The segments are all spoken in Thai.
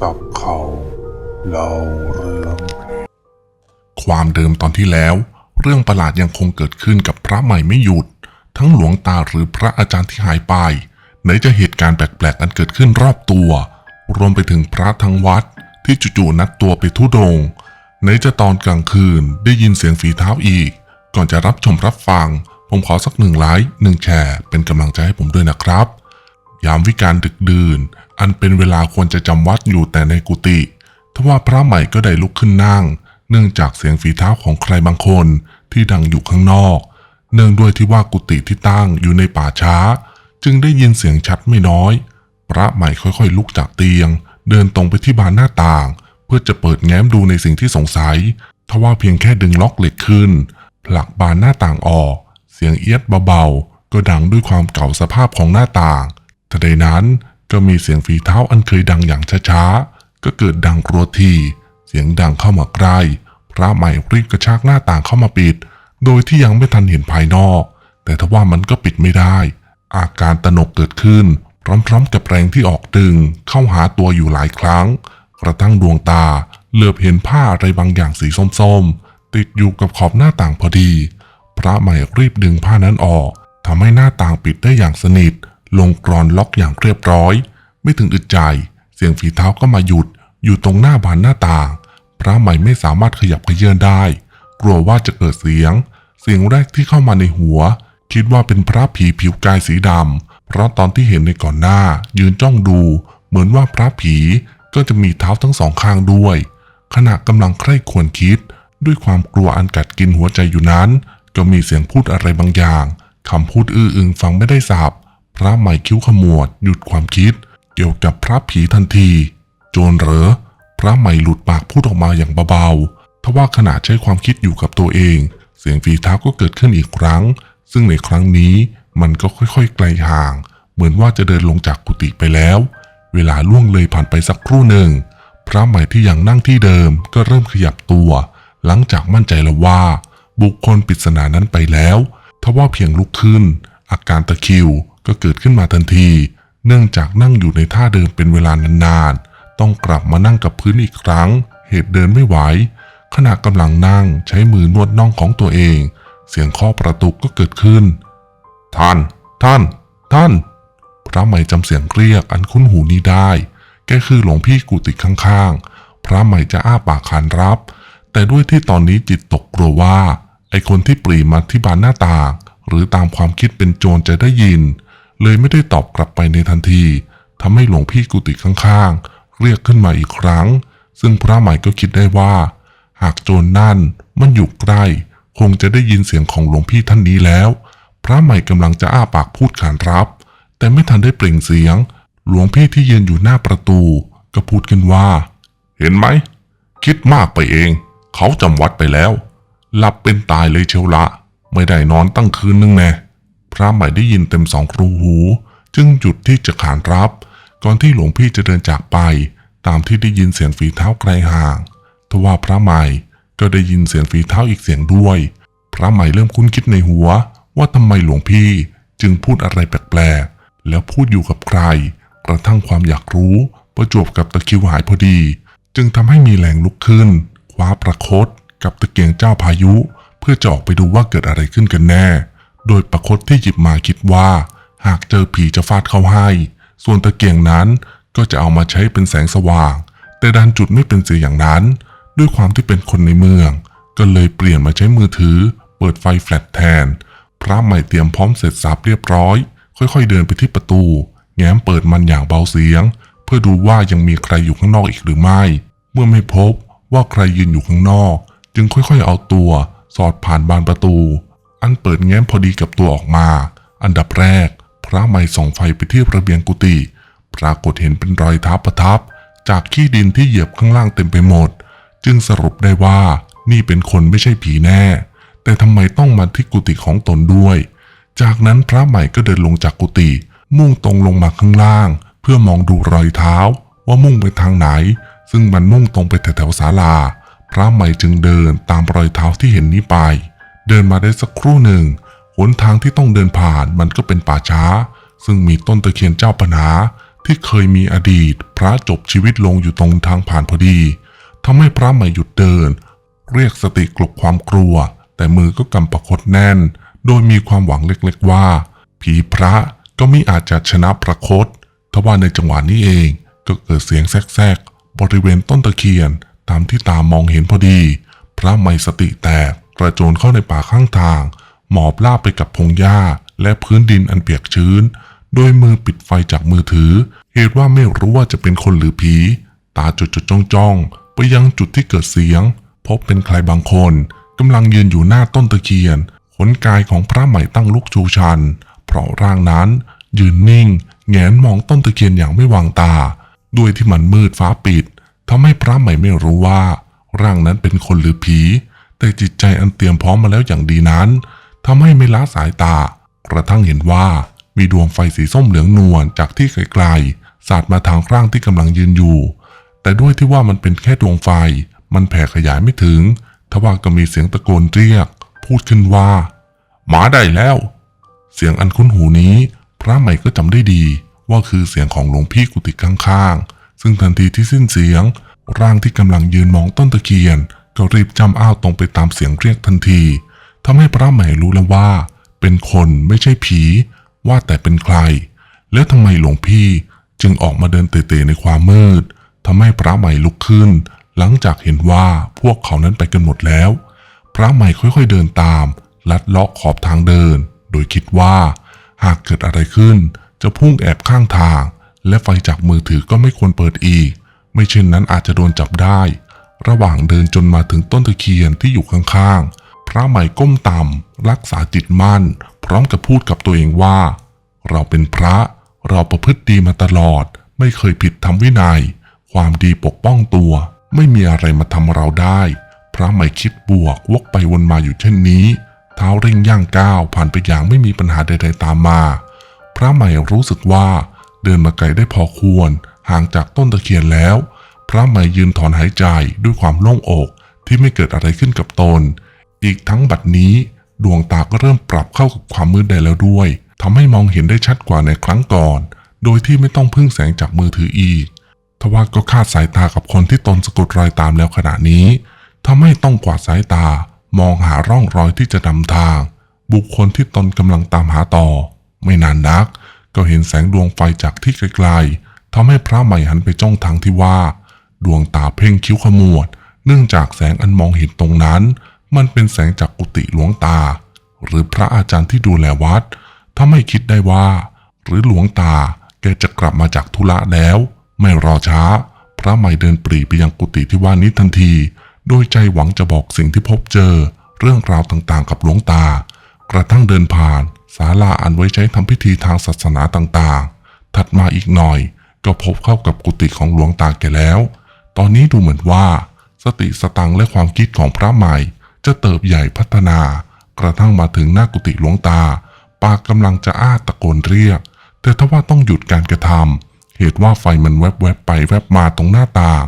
จับเขาเล่าเรื่อง ความเดิมตอนที่แล้ว เรื่องประหลาดยังคงเกิดขึ้นกับพระใหม่ไม่หยุด ทั้งหลวงตาหรือพระอาจารย์ที่หายไปไหนจะเหตุการณ์แปลกๆอันเกิดขึ้นรอบตัว รวมไปถึงพระทั้งวัดที่จู่ๆนัดตัวไปทุดงไหนจะตอนกลางคืนได้ยินเสียงฝีเท้าอีก ก่อนจะรับชมรับฟัง ผมขอสักหนึ่งไลค์หนึ่งแชร์ เป็นกำลังใจให้ผมด้วยนะครับ ยามวิการดึกดื่น อันเป็นเวลาควรจะจำวัดอยู่แต่ในกุฏิทว่าพระใหม่ก็ได้ลุกขึ้นนั่ง เนื่องจากเสียงฝีเท้าของใครบางคนที่ดังอยู่ข้างนอก เนื่องด้วยที่ว่ากุฏิที่ตั้งอยู่ในป่าช้า จึงได้ยินเสียงชัดไม่น้อย พระใหม่ค่อยๆ ลุกจากเตียง เดินตรงไปที่บานหน้าต่าง เพื่อจะเปิดแง้มดูในสิ่งที่สงสัย ทว่าเพียงแค่ดึงล็อกเหล็กขึ้น ผลักบานหน้าต่างออก เสียงเอียดเบาๆก็ดังด้วยความเก่าสภาพของหน้าต่างทันใดนั้น ก็มีเสียงฝีเท้าอันเคยดังอย่างช้าๆ ก็เกิดดังรัวทีเสียงดังเข้ามาใกล้ พระใหม่รีบกระชากหน้าต่างเข้ามาปิด โดยที่ยังไม่ทันเห็นภายนอก แต่ทว่ามันก็ปิดไม่ได้ อาการตะหนกเกิดขึ้น พร้อมๆ กับแรงที่ออกดึงเข้าหาตัวอยู่หลายครั้ง กระทั่งดวงตาเหลือบเห็นผ้าอะไรบางอย่างสีส้มๆ ติดอยู่กับขอบหน้าต่างพอดี พระใหม่รีบดึงผ้านั้นออกทำให้หน้าต่างปิดได้อย่างสนิท ลงกรอนล็อกอย่างเรียบร้อย ไม่ถึงอึดใจ เสียงฝีเท้าก็มาหยุด อยู่ตรงหน้าบานหน้าต่าง พระใหม่ไม่สามารถขยับขยื้อนได้ กลัวว่าจะเกิดเสียง เสียงแรกที่เข้ามาในหัว คิดว่าเป็นพระผีผิวกายสีดำ เพราะตอนที่เห็นในก่อนหน้า ยืนจ้องดู เหมือนว่าพระผีก็จะมีเท้าทั้งสองข้างด้วย ขณะกำลังใคร่ควรคิด ด้วยความกลัวอันกัดกินหัวใจอยู่นั้น ก็มีเสียงพูดอะไรบางอย่างคำพูดอื้ออึงฟังไม่ได้สับ พระใหม่คิ้วขมวดหยุดความคิด เกี่ยวกับพระผีทันที โจรเหรอ พระใหม่หลุดปากพูดออกมาอย่างเบาๆทว่าขณะใช้ความคิดอยู่กับตัวเอง เสียงฝีเท้าก็เกิดขึ้นอีกครั้ง ซึ่งในครั้งนี้มันก็ค่อยๆไกลห่าง เหมือนว่าจะเดินลงจากกุฏิไปแล้ว เวลาล่วงเลยผ่านไปสักครู่หนึ่ง พระใหม่ที่ยังนั่งที่เดิมก็เริ่มขยับตัว หลังจากมั่นใจแล้วว่า บุคคลปริศนานั้นไปแล้วทว่าเพียงลุกขึ้น อาการตะคิวก็เกิดขึ้นมาทันที เนื่องจากนั่งอยู่ในท่าเดิมเป็นเวลานานๆ ต้องกลับมานั่งกับพื้นอีกครั้ง เหตุเดินไม่ไหว ขณะกำลังนั่งใช้มือนวดน่องของตัวเอง เสียงเคาะประตูก็เกิดขึ้น ท่าน ท่าน ท่าน พระใหม่จำเสียงเรียกอันคุ้นหูนี้ได้ แกคือหลวงพี่กุฏิข้างๆ พระใหม่จะอ้าปากขานรับ แต่ด้วยที่ตอนนี้จิตตกกลัวว่า ไอคนที่ปรีมาที่บานหน้าต่าง หรือตามความคิดเป็นโจรจะได้ยิน เลยไม่ได้ตอบกลับไปในทันทีทำให้หลวงพี่กุฏิข้างๆ เรียกขึ้นมาอีกครั้ง ซึ่งพระใหม่ก็คิดได้ว่า หากโจรนั่นมันอยู่ใกล้ คงจะได้ยินเสียงของหลวงพี่ท่านนี้แล้ว พระใหม่กำลังจะอ้าปากพูดขานรับ แต่ไม่ทันได้เปล่งเสียง หลวงพี่ที่ยืนอยู่หน้าประตู ก็พูดขึ้นว่า เห็นไหม คิดมากไปเอง เขาจำวัดไปแล้ว หลับเป็นตายเลยเชียวละ ไม่ได้นอนตั้งคืนนึงแน่พระใหม่ได้ยินเต็มสองรูหู จึงหยุดที่จะขานรับ ก่อนที่หลวงพี่จะเดินจากไป ตามที่ได้ยินเสียงฝีเท้าไกลห่างทว่าพระใหม่ก็ได้ยินเสียงฝีเท้าอีกเสียงด้วย พระใหม่เริ่มคุ้นคิดในหัว ว่าทำไมหลวงพี่จึงพูดอะไรแปลกๆแล้วพูดอยู่กับใคร กระทั่งความอยากรู้ประจวบกับตะคิวหายพอดี จึงทำให้มีแรงลุกขึ้นคว้าประคตกับตะเกียงเจ้าพายุ เพื่อจะออกไปดูว่าเกิดอะไรขึ้นกันแน่ โดยประคตที่หยิบมาคิดว่า หากเจอผีจะฟาดเข้าให้ ส่วนตะเกียงนั้นก็จะเอามาใช้เป็นแสงสว่าง แต่ดันจุดไม่เป็นเสียอย่างนั้น ด้วยความที่เป็นคนในเมือง ก็เลยเปลี่ยนมาใช้มือถือ เปิดไฟแฟลชแทน พระใหม่เตรียมพร้อมเสร็จสับเรียบร้อย ค่อย ๆ เดินไปที่ประตู แง้มเปิดมันอย่างเบาเสียง เพื่อดูว่ายังมีใครอยู่ข้างนอกอีกหรือไม่ เมื่อไม่พบว่าใครยืนอยู่ข้างนอก จึงค่อยๆเอาตัว สอดผ่านบานประตู อันเปิดแง้มพอดีกับตัวออกมา อันดับแรก พระใหม่ส่องไฟไปที่ระเบียงกุฏิปรากฏเห็นเป็นรอยเท้าประทับ จากขี้ดินที่เหยียบข้างล่างเต็มไปหมด จึงสรุปได้ว่านี่เป็นคนไม่ใช่ผีแน่ แต่ทำไมต้องมาที่กุฏิของตนด้วย จากนั้นพระใหม่ก็เดินลงจากกุฏิมุ่งตรงลงมาข้างล่าง เพื่อมองดูรอยเท้าว่ามุ่งไปทางไหน ซึ่งมันมุ่งตรงไปแถวๆศาลา พระใหม่จึงเดินตามรอยเท้าที่เห็นนี้ไป เดินมาได้สักครู่หนึ่งหนทางที่ต้องเดินผ่านมันก็เป็นป่าช้า ซึ่งมีต้นตะเคียนเจ้าปัญหา ที่เคยมีอดีต พระจบชีวิตลงอยู่ตรงทางผ่านพอดีทำให้พระใหม่หยุดเดิน เรียกสติกลบความกลัว แต่มือก็กำประคตแน่น โดยมีความหวังเล็กๆว่า ผีพระก็ไมิอาจจะชนะประคตทว่าในจังหวะนี้เองก็เกิดเสียงแทรกๆบริเวณต้นตะเคียน ตามที่ตามองเห็นพอดี พระไม่สติแตกกระโจนเข้าในป่าข้างทาง หมอบลาบไปกับพงหญ้า และพื้นดินอันเปียกชื้น โดยมือปิดไฟจากมือถือ เหตุว่าไม่รู้ว่าจะเป็นคนหรือผี ตาจดจดจ้องจ้องไปยังจุดที่เกิดเสียง พบเป็นใครบางคนกำลังยืนอยู่หน้าต้นตะเคียน ขนกายของพระใหม่ตั้งลุกชูชัน เพราะร่างนั้น ยืนนิ่ง แงนมองต้นตะเคียนอย่างไม่วางตา ด้วยที่มันมืดฟ้าปิด ทำให้พระใหม่ไม่รู้ว่า ร่างนั้นเป็นคนหรือผี แต่จิตใจอันเตรียมพร้อมมาแล้วอย่างดีนั้นทำให้ไม่ละสายตา กระทั่งเห็นว่ามีดวงไฟสีส้มเหลืองนวลจากที่ไกลๆสาดมาทางร่างที่กำลังยืนอยู่ แต่ด้วยที่ว่ามันเป็นแค่ดวงไฟ มันแผ่ขยายไม่ถึง ทว่าก็มีเสียงตะโกนเรียก พูดขึ้นว่า หมาได้แล้ว เสียงอันคุ้นหูนี้ พระใหม่ก็จำได้ดีว่าคือเสียงของหลวงพี่กุฏิข้างๆ ซึ่งทันทีที่สิ้นเสียง ร่างที่กำลังยืนมองต้นตะเคียน ก็รีบจำอ้าวตรงไปตามเสียงเรียกทันทีทำให้พระใหม่รู้แล้วว่า เป็นคนไม่ใช่ผี ว่าแต่เป็นใคร แล้วทำไมหลวงพี่จึงออกมาเดินเตะๆในความมืดทำให้พระใหม่ลุกขึ้น หลังจากเห็นว่าพวกเขานั้นไปกันหมดแล้ว พระใหม่ค่อยๆเดินตาม ลัดเลาะขอบทางเดิน โดยคิดว่า หากเกิดอะไรขึ้นจะพุ่งแอบข้างทาง และไฟจากมือถือก็ไม่ควรเปิดอีก ไม่เช่นนั้นอาจจะโดนจับได้ ระหว่างเดินจนมาถึงต้นตะเคียนที่อยู่ข้างๆ พระใหม่ก้มต่ำรักษาจิตมั่น พร้อมกับพูดกับตัวเองว่า เราเป็นพระเราประพฤติดีมาตลอด ไม่เคยผิดธรรมวินัย ความดีปกป้องตัว ไม่มีอะไรมาทำเราได้ พระใหม่คิดบวกวกไปวนมาอยู่เช่นนี้ เท้าเร่งย่างก้าวผ่านไปอย่างไม่มีปัญหาใดๆตามมา พระใหม่รู้สึกว่า เดินมาไกลได้พอควร ห่างจากต้นตะเคียนแล้ว พระใหม่ยืนถอนหายใจด้วยความโล่งอกที่ไม่เกิดอะไรขึ้นกับตน อีกทั้งบัดนี้ ดวงตาก็เริ่มปรับเข้ากับความมืดได้แล้วด้วยทำให้มองเห็นได้ชัดกว่าในครั้งก่อน โดยที่ไม่ต้องพึ่งแสงจากมือถืออีกทว่าก็คาดสายตากับคนที่ตนสะกดรอยตามแล้วขณะนี้ทำให้ต้องกวาดสายตา มองหาร่องรอยที่จะนำทาง บุคคลที่ตนกำลังตามหาต่อ ไม่นานนัก ก็เห็นแสงดวงไฟจากที่ไกลๆทำให้พระใหม่หันไปจ้องทางที่ว่า ดวงตาเพ่งคิ้วขมวด เนื่องจากแสงอันมองเห็นตรงนั้น มันเป็นแสงจากกุฏิหลวงตา หรือพระอาจารย์ที่ดูแลวัดถ้าไม่คิดได้ว่า หรือหลวงตาแกจะกลับมาจากธุระแล้ว ไม่รอช้า พระใหม่เดินปรีไปยังกุฏิที่ว่านี้ทันที โดยใจหวังจะบอกสิ่งที่พบเจอ เรื่องราวต่างๆ กับหลวงตา กระทั่งเดินผ่าน ศาลาอันไว้ใช้ทำพิธีทางศาสนาต่างๆ ถัดมาอีกหน่อย ก็พบเข้ากับกุฏิของหลวงตาแกแล้ว ตอนนี้ดูเหมือนว่า สติสตังและความคิดของพระใหม่ จะเติบใหญ่พัฒนา กระทั่งมาถึงหน้ากุฏิหลวงตา ปากกำลังจะอ้าตะโกนเรียก แต่ทว่าต้องหยุดการกระทำเหตุว่าไฟมันแวบๆไปแวบมาตรงหน้าต่าง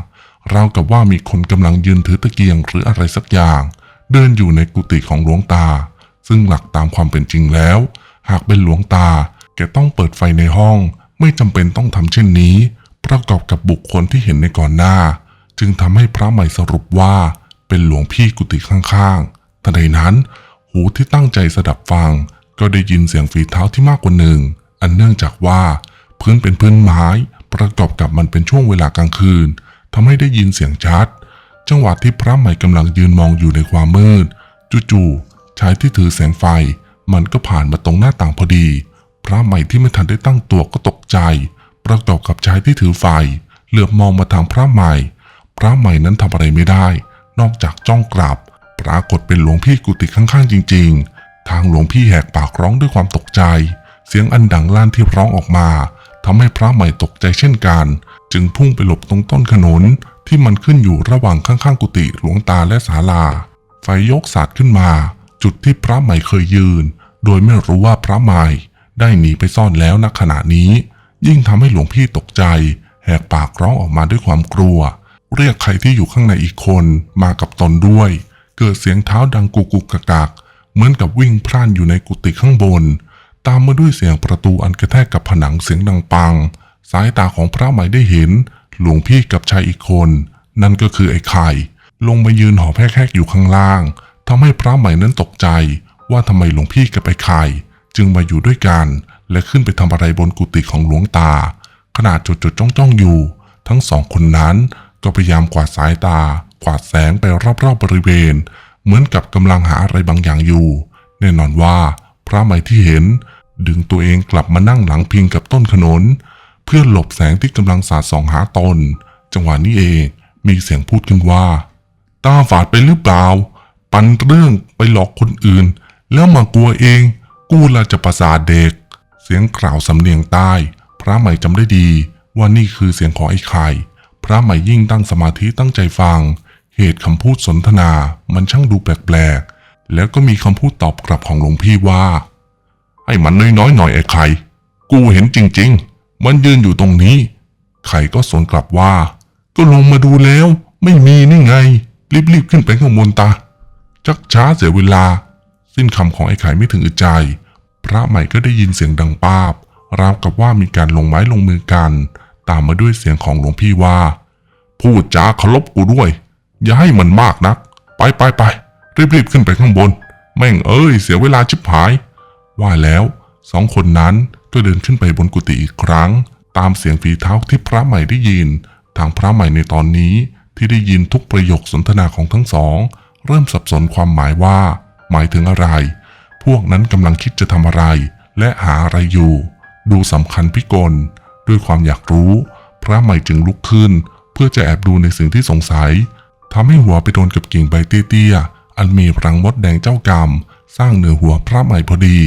ราวกับว่ามีคนกำลังยืนถือตะเกียงหรืออะไรสักอย่าง เดินอยู่ในกุฏิของหลวงตา ซึ่งหลักตามความเป็นจริงแล้ว หากเป็นหลวงตา แกต้องเปิดไฟในห้อง ไม่จำเป็นต้องทำเช่นนี้ ประกอบกับบุคคลที่เห็นในก่อนหน้า จึงทำให้พระใหม่สรุปว่าเป็นหลวงพี่กุฏิข้างๆทันใดนั้น หูที่ตั้งใจสดับฟัง ก็ได้ยินเสียงฝีเท้าที่มากกว่าหนึ่ง อันเนื่องจากว่าพื้นเป็นพื้นไม้ ประกอบกับมันเป็นช่วงเวลากลางคืนทำให้ได้ยินเสียงชัด จังหวะที่พระใหม่กำลังยืนมองอยู่ในความมืด จู่ๆชายที่ถือแสงไฟ มันก็ผ่านมาตรงหน้าต่างพอดี พระใหม่ที่ไม่ทันได้ตั้งตัวก็ตกใจ ประกอบกับชายที่ถือไฟเหลือบมองมาทางพระใหม่ พระใหม่นั้นทำอะไรไม่ได้ นอกจากจ้องกลับ ปรากฏเป็นหลวงพี่กุฏิข้างๆ จริง ๆ ทางหลวงพี่แหกปากร้องด้วยความตกใจ เสียงอันดังลั่นที่ร้องออกมาทำให้พระใหม่ตกใจเช่นกัน จึงพุ่งไปหลบตรงต้นขนุนที่มันขึ้นอยู่ระหว่างข้างๆ กุฏิหลวงตาและศาลา ไฟยกสาดขึ้นมา จุดที่พระใหม่เคยยืน โดยไม่รู้ว่าพระใหม่ได้หนีไปซ่อนแล้วณขณะนี้ ยิ่งทำให้หลวงพี่ตกใจ แหกปากร้องออกมาด้วยความกลัว เรียกใครที่อยู่ข้างในอีกคนมากับตนด้วย เกิดเสียงเท้าดังกุกกุกกักกักเหมือนกับวิ่งพล่านอยู่ในกุฏิข้างบน ตามมาด้วยเสียงประตูอันกระแทกกับผนังเสียงดังปัง สายตาของพระใหม่ได้เห็น หลวงพี่กับชายอีกคน นั่นก็คือไอ้ไข่ลงมายืนหอบแหกๆอยู่ข้างล่าง ทำให้พระใหม่นั้นตกใจ ว่าทำไมหลวงพี่กับไอ้ไข่จึงมาอยู่ด้วยกัน และขึ้นไปทำอะไรบนกุฏิของหลวงตาขณะจดจดจ้องจ้องอยู่ ทั้งสองคนนั้นก็พยายามกวาดสายตา กวาดแสงไปรอบๆบริเวณ เหมือนกับกำลังหาอะไรบางอย่างอยู่ แน่นอนว่า พระใหม่ที่เห็น ดึงตัวเองกลับมานั่งหลังพิงกับต้นขนน เพื่อหลบแสงที่กำลังสาดส่องหาตน จังหวะนี้เองมีเสียงพูดขึ้นว่าตาฝาดไปหรือเปล่า ปันเรื่องไปหลอกคนอื่น แล้วมากลัวเอง กูละจะประสาเด็ก เสียงกล่าวสำเนียงใต้ พระใหม่จำได้ดี ว่านี่คือเสียงของไอ้ไข่ พระใหม่ยิ่งตั้งสมาธิตั้งใจฟัง เหตุคำพูดสนทนามันช่างดูแปลกๆ แล้วก็มีคำพูดตอบกลับของหลวงพี่ว่า ให้มันน้อยๆหน่อยไอ้ไข่ กูเห็นจริงๆ มันยืนอยู่ตรงนี้ ไข่ก็สวนกลับว่า ก็ลงมาดูแล้ว ไม่มีนี่ไง รีบๆขึ้นไปข้างบนตา จักช้าเสียเวลา สิ้นคำของไอ้ไข่ไม่ถึงอึดใจ พระใหม่ก็ได้ยินเสียงดังปาบ ราวกับว่ามีการลงไม้ลงมือกัน ตามมาด้วยเสียงของหลวงพี่ว่า พูดจาเคารพกูด้วย อย่าให้มันมากนัก ไปไปไปรีบๆขึ้นไปข้างบน แม่งเอ้ย เสียเวลาชิบหาย ว่าแล้วสองคนนั้นก็เดินขึ้นไปบนกุฏิอีกครั้ง ตามเสียงฝีเท้าที่พระใหม่ได้ยิน ทางพระใหม่ในตอนนี้ที่ได้ยินทุกประโยคสนทนาของทั้งสอง เริ่มสับสนความหมายว่า หมายถึงอะไร พวกนั้นกำลังคิดจะทำอะไร และหาอะไรอยู่ ดูสำคัญพิกล ด้วยความอยากรู้ พระใหม่จึงลุกขึ้น เพื่อจะแอบดูในสิ่งที่สงสัยทำให้หัวไปโดนกับกิ่งใบเตี้ยๆอันมีรังมดแดงเจ้ากรรม สร้างเหนือหัวพระใหม่พอดี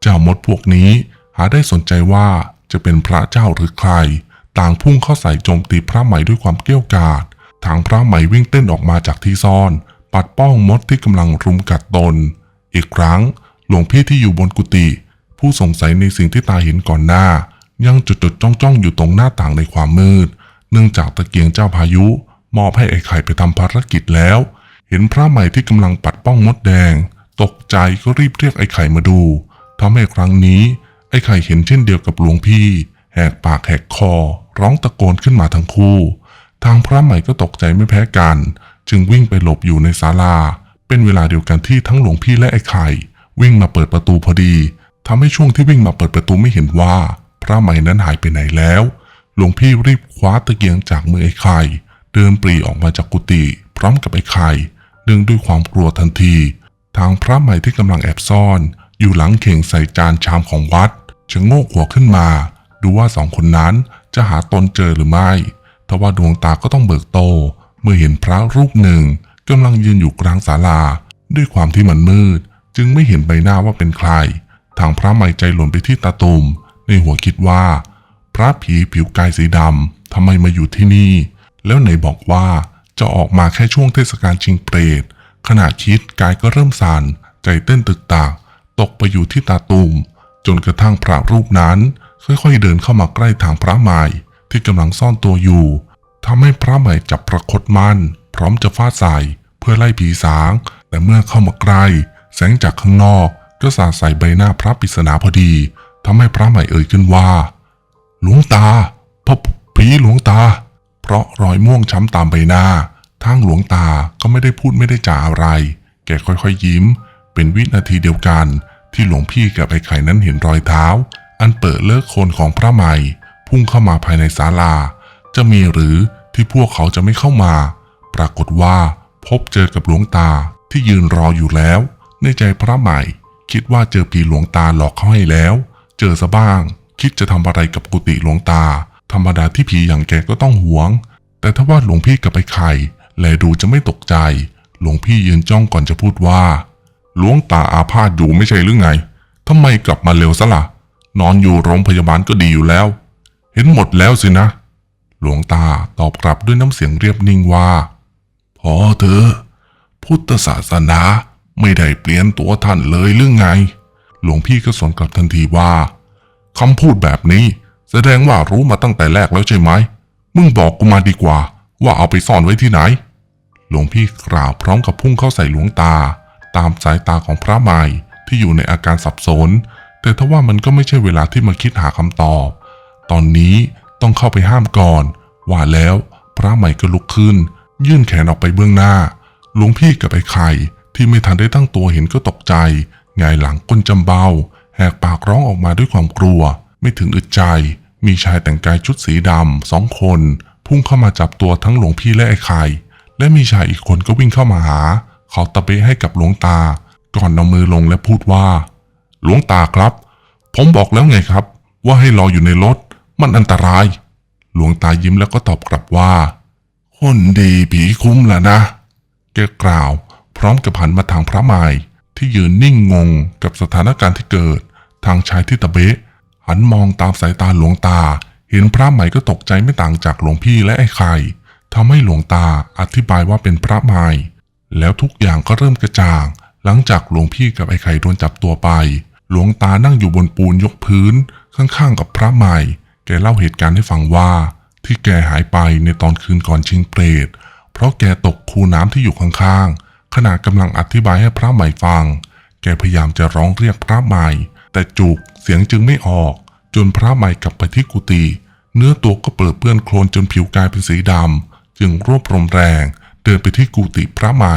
เจ้ามดพวกนี้หาได้สนใจว่าจะเป็นพระเจ้าหรือใคร ต่างพุ่งเข้าใส่โจมตีพระใหม่ด้วยความเกรี้ยวกาดทางพระใหม่วิ่งเต้นออกมาจากที่ซ่อน ปัดป้องมดที่กำลังรุมกัดตน อีกครั้งหลวงพี่ที่อยู่บนกุฏิผู้สงสัยในสิ่งที่ตาเห็นก่อนหน้า ยังจุดจดจ้องจ้องอยู่ตรงหน้าต่างในความมืด เนื่องจากตะเกียงเจ้าพายุ มอบให้ไอ้ไข่ไปทำภารกิจแล้ว เห็นพระใหม่ที่กำลังปัดป้องมดแดง ตกใจก็รีบเรียกไอ้ไข่มาดูทำให้ครั้งนี้ ไอ้ไข่เห็นเช่นเดียวกับหลวงพี่ แหกปากแหกคอ ร้องตะโกนขึ้นมาทั้งคู่ ทางพระใหม่ก็ตกใจไม่แพ้กัน จึงวิ่งไปหลบอยู่ในศาลา เป็นเวลาเดียวกันที่ทั้งหลวงพี่และไอ้ไข่ วิ่งมาเปิดประตูพอดีทำให้ช่วงที่วิ่งมาเปิดประตูไม่เห็นว่า พระใหม่นั้นหายไปไหนแล้ว หลวงพี่รีบคว้าตะเกียงจากมือไอ้ไข่ เดินปรีออกมาจากกุฏิพร้อมกับไอ้ไข่เนื่องด้วยความกลัวทันที ทางพระใหม่ที่กำลังแอบซ่อน อยู่หลังเข่งใส่จานชามของวัดจะโงกหัวขึ้นมา ดูว่าสองคนนั้นจะหาตนเจอหรือไม่ทว่าดวงตาก็ต้องเบิกโต เมื่อเห็นพระรูปหนึ่งกำลังยืนอยู่กลางศาลา ด้วยความที่มันมืด จึงไม่เห็นใบหน้าว่าเป็นใคร ทางพระใหม่ใจหล่นไปที่ตาตุ่มในหัวคิดว่า พระผีผิวกายสีดำทำไมมาอยู่ที่นี่ แล้วไหนบอกว่าจะออกมาแค่ช่วงเทศกาลชิงเปรตขณะคิดกายก็เริ่มสั่นใจเต้นตึกตากตกไปอยู่ที่ตาตุ่มจนกระทั่งพระรูปนั้น ค่อยๆเดินเข้ามาใกล้ทางพระใหม่ที่กำลังซ่อนตัวอยู่ ทำให้พระใหม่จับประคตมัน พร้อมจะฟาดใส่เพื่อไล่ผีสาง แต่เมื่อเข้ามาใกล้แสงจากข้างนอกก็สาดใส่ใบหน้าพระปริศนาพอดีทำให้พระใหม่เอ่ยขึ้นว่า หลวงตาพระผีหลวงตา เพราะรอยม่วงช้ำตามใบหน้าทางหลวงตาก็ไม่ได้พูดไม่ได้จ่าอะไร แกค่อยๆยิ้ม เป็นวินาทีเดียวกัน ที่หลวงพี่กับไอ้ไข่นั้นเห็นรอยเท้า อันเปิดเลิกโคนของพระใหม่ พุ่งเข้ามาภายในศาลา จะมีหรือ ที่พวกเขาจะไม่เข้ามา ปรากฏว่าพบเจอกับหลวงตาที่ยืนรออยู่แล้ว ในใจพระใหม่ คิดว่าเจอผีหลวงตาหลอกเขาให้แล้ว เจอซะบ้าง คิดจะทำอะไรกับกุฏิหลวงตา ธรรมดาที่ผีอย่างแกก็ต้องหวง แต่ถ้าว่าหลวงพี่กับไอ้ไข่แลดูจะไม่ตกใจ หลวงพี่ยืนจ้องก่อนจะพูดว่า หลวงตาอาพาธอยู่ไม่ใช่หรือไงทำไมกลับมาเร็วซะละ่ะนอนอยู่โรงพยาบาลก็ดีอยู่แล้ว เห็นหมดแล้วสินะ หลวงตาตอบกลับด้วยน้ำเสียงเรียบนิ่งว่า พอเถอะพุทธศาสนาไม่ได้เปลี่ยนตัวท่านเลยหรือไง หลวงพี่ก็สวนกลับทันทีว่าคำพูดแบบนี้แสดงว่ารู้มาตั้งแต่แรกแล้วใช่ไหม มึงบอกกูมาดีกว่า ว่าเอาไปซ่อนไว้ที่ไหน หลวงพี่กล่าวพร้อมกับพุ่งเข้าใส่หลวงตา ตามสายตาของพระใหม่ที่อยู่ในอาการสับสน แต่ทว่ามันก็ไม่ใช่เวลาที่มาคิดหาคำตอบ ตอนนี้ ต้องเข้าไปห้ามก่อน ว่าแล้วพระใหม่ก็ลุกขึ้น ยื่นแขนออกไปเบื้องหน้า หลวงพี่กับไอ้ไข่ที่ไม่ทันได้ตั้งตัวเห็นก็ตกใจงายหลังก้นจำเบา แหกปากร้องออกมาด้วยความกลัว ไม่ถึงอึดใจ มีชายแต่งกายชุดสีดำสองคน พุ่งเข้ามาจับตัวทั้งหลวงพี่และไอ้ไข่ และมีชายอีกคนก็วิ่งเข้ามาหา เขาตะเบะให้กับหลวงตา ก่อนเอามือลงและพูดว่า หลวงตาครับ ผมบอกแล้วไงครับ ว่าให้รออยู่ในรถ มันอันตราย หลวงตายิ้มแล้วก็ตอบกลับว่า คนดีผีคุ้มล่ะนะแกกล่าว พร้อมกับหันมาทางพระใหม่ที่ยืนนิ่งงงกับสถานการณ์ที่เกิด ทางชายที่ตะเบะหันมองตามสายตาหลวงตา เห็นพระใหม่ก็ตกใจไม่ต่างจากหลวงพี่และไอ้ไข่ทำให้หลวงตาอธิบายว่าเป็นพระใหม่แล้วทุกอย่างก็เริ่มกระจ่าง หลังจากหลวงพี่กับไอ้ไข่โดนจับตัวไป หลวงตานั่งอยู่บนปูนยกพื้นข้างๆกับพระใหม่ แกเล่าเหตุการณ์ให้ฟังว่า ที่แกหายไปในตอนคืนก่อนชิงเปรต เพราะแกตกคูน้ำที่อยู่ข้างๆ ขณะกำลังอธิบายให้พระใหม่ฟัง แกพยายามจะร้องเรียกพระใหม่ แต่จุกเสียงจึงไม่ออก จนพระใหม่กลับไปที่กุฏิเนื้อตัวก็เปิดเปื้อนโคลนจนผิวกลายเป็นสีดำจึงรวบรวมแรง เดินไปที่กุฏิพระใหม่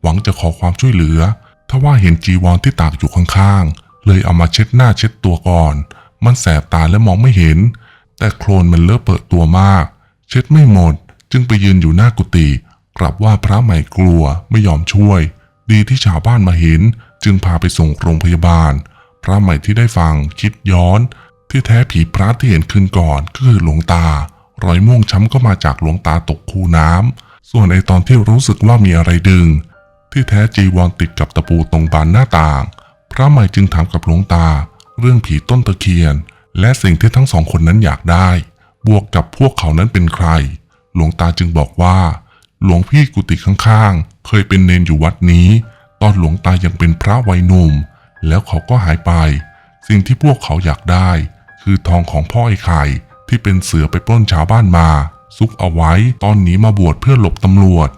หวังจะขอความช่วยเหลือทว่าเห็นจีวรที่ตากอยู่ข้างๆ เลยเอามาเช็ดหน้าเช็ดตัวก่อน มันแสบตาและมองไม่เห็น แต่โคลนมันเลอะเปิดตัวมาก เช็ดไม่หมด จึงไปยืนอยู่หน้ากุฏิกลับว่าพระใหม่กลัวไม่ยอมช่วย ดีที่ชาวบ้านมาเห็น จึงพาไปส่งโรงพยาบาล พระใหม่ที่ได้ฟังคิดย้อน ที่แท้ผีพระที่เห็นคืนก่อนก็คือหลวงตา รอยม่วงช้ำก็มาจากหลวงตาตกคูน้ำส่วนในตอนที่รู้สึกว่ามีอะไรดึง ที่แท้จีวรติดกับตะปูตรงบานหน้าต่าง พระใหม่จึงถามกับหลวงตา เรื่องผีต้นตะเคียน และสิ่งที่ทั้งสองคนนั้นอยากได้ บวกกับพวกเขานั้นเป็นใคร หลวงตาจึงบอกว่า หลวงพี่กุฏิข้างๆ เคยเป็นเนนอยู่วัดนี้ ตอนหลวงตายังเป็นพระวัยหนุ่ม แล้วเขาก็หายไป สิ่งที่พวกเขาอยากได้ คือทองของพ่อไอ้ไข่ที่เป็นเสือไปปล้นชาวบ้านมา ซุกเอาไว้ตอนนี้มาบวชเพื่อหลบตำรวจ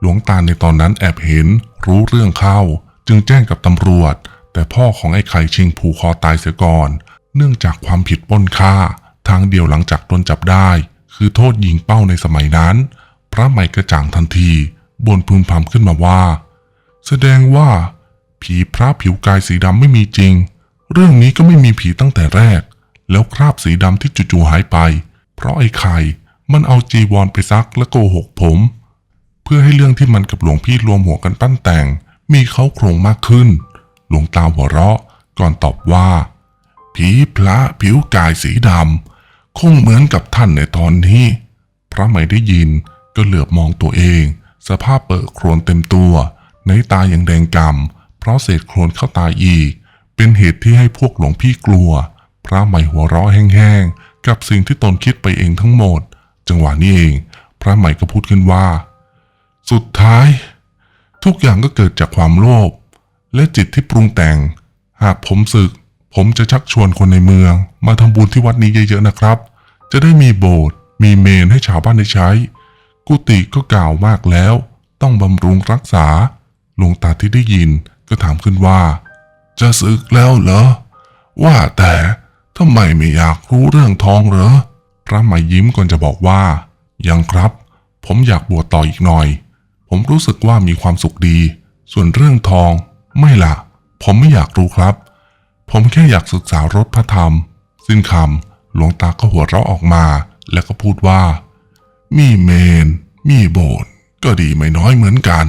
หลวงตาในตอนนั้นแอบเห็น รู้เรื่องเข้า จึงแจ้งกับตำรวจ แต่พ่อของไอ้ไข่ชิงผูกคอตายเสียก่อน เนื่องจากความผิดปล้นฆ่า ทางเดียวหลังจากโดนจับได้ คือโทษยิงเป้าในสมัยนั้น พระใหม่กระจ่างทันทีบนพึมพำขึ้นมาว่า แสดงว่า ผีพระผิวกายสีดำไม่มีจริง เรื่องนี้ก็ไม่มีผีตั้งแต่แรก แล้วคราบสีดำที่จู่ๆหายไป เพราะไอ้ไข่มันเอาจีวรไปซักและโกหกผม เพื่อให้เรื่องที่มันกับหลวงพี่รวมหัวกันปั้นแต่ง มีเขาโครงมากขึ้น หลวงตาหัวเราะก่อนตอบว่า ผีพระผิวกายสีดำคงเหมือนกับท่านในตอนนี้ พระไม่ได้ยินก็เหลือบมองตัวเอง สภาพเปิดโครนเต็มตัว ในตาอย่างแดงกำเพราะเศษโครนเข้าตาอีก เป็นเหตุที่ให้พวกหลวงพี่กลัว พระใหม่หัวเราะแห้งๆ กับสิ่งที่ตนคิดไปเองทั้งหมด จังหวะนี้เอง พระใหม่ก็พูดขึ้นว่า สุดท้าย ทุกอย่างก็เกิดจากความโลภและจิตที่ปรุงแต่ง หากผมศึก ผมจะชักชวนคนในเมือง มาทำบุญที่วัดนี้เยอะๆนะครับ จะได้มีโบสถ์มีเมนให้ชาวบ้านได้ใช้ กุฏิก็กล่าวมากแล้ว ต้องบำรุงรักษา หลวงตาที่ได้ยินก็ถามขึ้นว่า จะศึกแล้วเหรอ ว่าแต่ทำไมไม่อยากรู้เรื่องทองเหรอ พระหม่ยิ้มก่อนจะบอกว่า ยังครับ ผมอยากบวชต่ออีกหน่อย ผมรู้สึกว่ามีความสุขดี ส่วนเรื่องทอง ไม่ล่ะผมไม่อยากรู้ครับ ผมแค่อยากศึกษารถพระธรรม สิ้นคำหลวงตาก็หัวเราะออกมา แล้วก็พูดว่า มีเมน มีโบสถ์ก็ดีไม่น้อยเหมือนกัน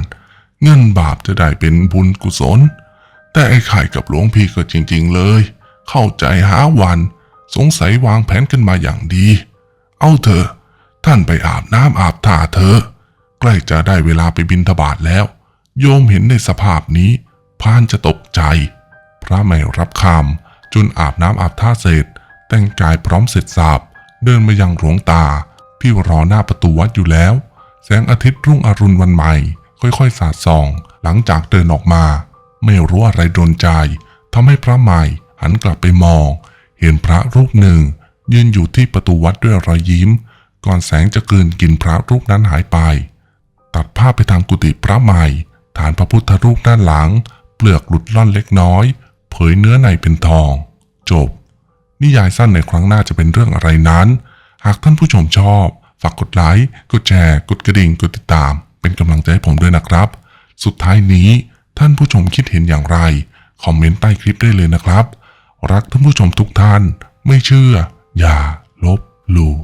เงินบาปจะได้เป็นบุญกุศล แต่ไอ้ไข่กับหลวงพี่ก็จริง ๆ เลย เข้าใจหาวัน สงสัยวางแผนกันมาอย่างดี เอาเถอะ ท่านไปอาบน้ำอาบท่าเถอะ ใกล้จะได้เวลาไปบินทบาทแล้ว โยมเห็นในสภาพนี้พานจะตกใจ พระไม่รับคำจนอาบน้ำอาบท่าเสร็จ แต่งกายพร้อมเสร็จสับเดินมายังหลวงตาที่รอหน้าประตูวัดอยู่แล้ว แสงอาทิตย์รุ่งอรุณวันใหม่ ค่อยๆ สาดส่อง หลังจากเดินออกมา ไม่รู้อะไรโดนใจทำให้พระใหม่หันกลับไปมอง เห็นพระรูปหนึ่ง ยืนอยู่ที่ประตูวัดด้วยรอยยิ้ม ก่อนแสงจะกลืนกินพระรูปนั้นหายไป ตัดภาพไปทางกุฏิพระใหม่ ฐานพระพุทธรูปด้านหลัง เปลือกหลุดล่อนเล็กน้อย เผยเนื้อในเป็นทอง จบ นิยายสั้นในครั้งหน้าจะเป็นเรื่องอะไรนั้น หากท่านผู้ชมชอบ ฝากกดไลค์ กดแชร์ กดกระดิ่ง กดติดตาม เป็นกำลังใจให้ผมด้วยนะครับ สุดท้ายนี้ท่านผู้ชมคิดเห็นอย่างไร คอมเมนต์ใต้คลิปได้เลยนะครับ รักท่านผู้ชมทุกท่าน ไม่เชื่อ อย่าลบหลู่